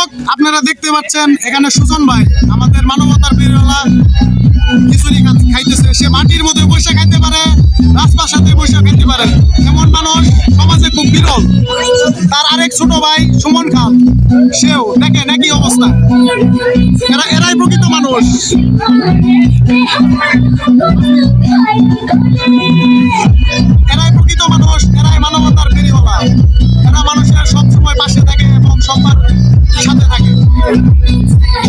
দর্শক, আপনারা দেখতে পাচ্ছেন এখানে সুজন ভাই, আমাদের মানবতার বীরলা খিচুড়ি খাইতেছে। সে মাটির মধ্যে বসে খাইতে পারে, রাজপ্রাসাদে বসে খাইতে পারে। এমন মানুষ সমাজে খুব বিরল। তার আরেক ছোট ভাই সুমন খান, সেও দেখেন একই অবস্থা। এরা এরাই প্রকৃত মানুষ। সাথে থাকে।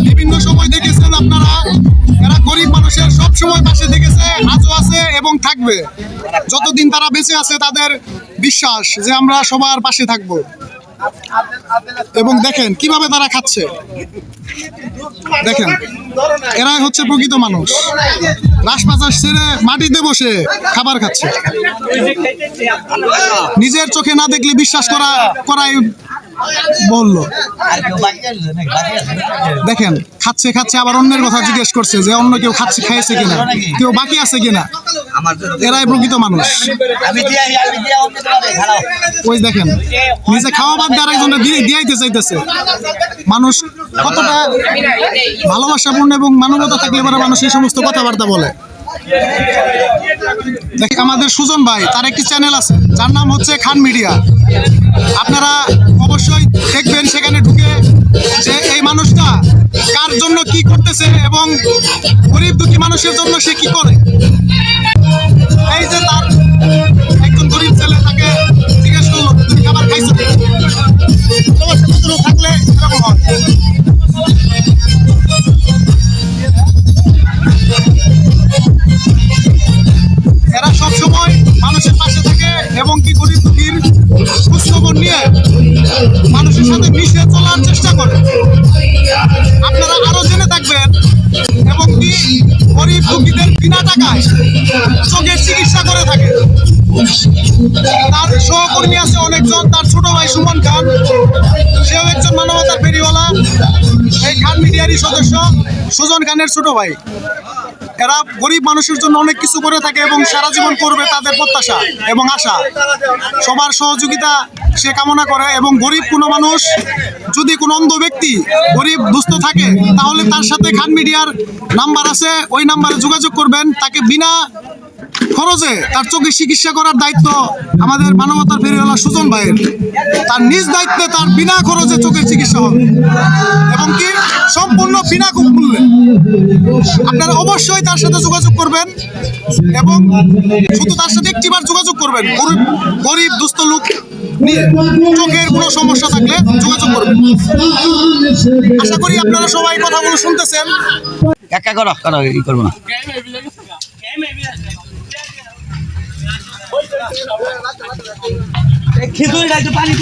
বিভিন্ন সময় দেখেছেন আপনারা এরা গরিব মানুষের সব সময় পাশে দেখেছে, আজও আছে এবং থাকবে। যতদিন তারা বেঁচে আছে, তাদের বিশ্বাস যে আমরা সবার পাশে থাকব। এবং দেখেন, কীভাবে তারা খাচ্ছে। দেখেন, এরাই হচ্ছে প্রকৃত মানুষ। রাজপাচার ছেড়ে মাটিতে বসে খাবার খাচ্ছে। নিজের চোখে না দেখলে বিশ্বাস করা, করাই বলল। দেখেন খাচ্ছে খাচ্ছে আবার অন্যের কথা জিজ্ঞেস করছে যে অন্য কেউ খাচ্ছে খাইছে কিনা? কেউ বাকি আছে কিনা? এরাই প্রকৃত মানুষ। ওই দেখেন নিজে খাওয়া বাদ দিয়ে আরেকজনে দিয়ে দিয়াইতে চাইতেছে। মানুষ কতটা ভালোবাসাপূর্ণ এবং মানবতা থাকলে পরে মানুষ এই সমস্ত কথাবার্তা বলে। দেখ আমাদের সুজন ভাই, তার একটি চ্যানেল আছে, যার নাম হচ্ছে খান মিডিয়া আপনারা অবশ্যই দেখবেন সেখানে ঢুকে যে এই মানুষটা কার জন্য কি করতেছে এবং গরিব দুঃখী মানুষের জন্য সে কি করে। চলার করে। আপনারা আরও জেনে থাকবেন, এবং কি গরিব দুঃখীদের বিনা টাকায় চোখের চিকিৎসা করে থাকে। তার সহকর্মী আছে অনেকজন, তার ছোট ভাই সুমন খান। সেও একজন মানবতার ফেরিওয়ালা, এই খান মিডিয়ারই সদস্য, সুজন খানের ছোট ভাই। এরা গরিব মানুষের জন্য অনেক কিছু করে থাকে এবং সারা জীবন করবে তাদের প্রত্যাশা এবং আশা। সবার সহযোগিতা সে কামনা করে এবং গরিব কোনো মানুষ যদি কোনো অন্ধ ব্যক্তি গরিব, দুস্থ থাকে, তাহলে তার সাথে খান মিডিয়ার নাম্বার আছে। ওই নাম্বারে যোগাযোগ করবেন। তাকে বিনা খরচে তার চোখে চিকিৎসা করার দায়িত্ব আমাদের মানবতার ফেরিওয়ালা সুজন ভাইয়ের। তার নিজ দায়িত্বে তার বিনা খরচে চোখের চিকিৎসা হবে। এবং কি? সম্পূর্ণ বিনা মূল্যে আপনারা অবশ্যই তার সাথে যোগাযোগ করবেন এবং শুধু তার সাথে একটিবার যোগাযোগ করবেন। গরিব গরিব, দুস্থ লোক চোখের কোনো সমস্যা থাকলে যোগাযোগ করবেন। আশা করি আপনারা সবাই কথাগুলো শুনতেছেন। একা করো করো ই করব না। খিচুড়ি পানি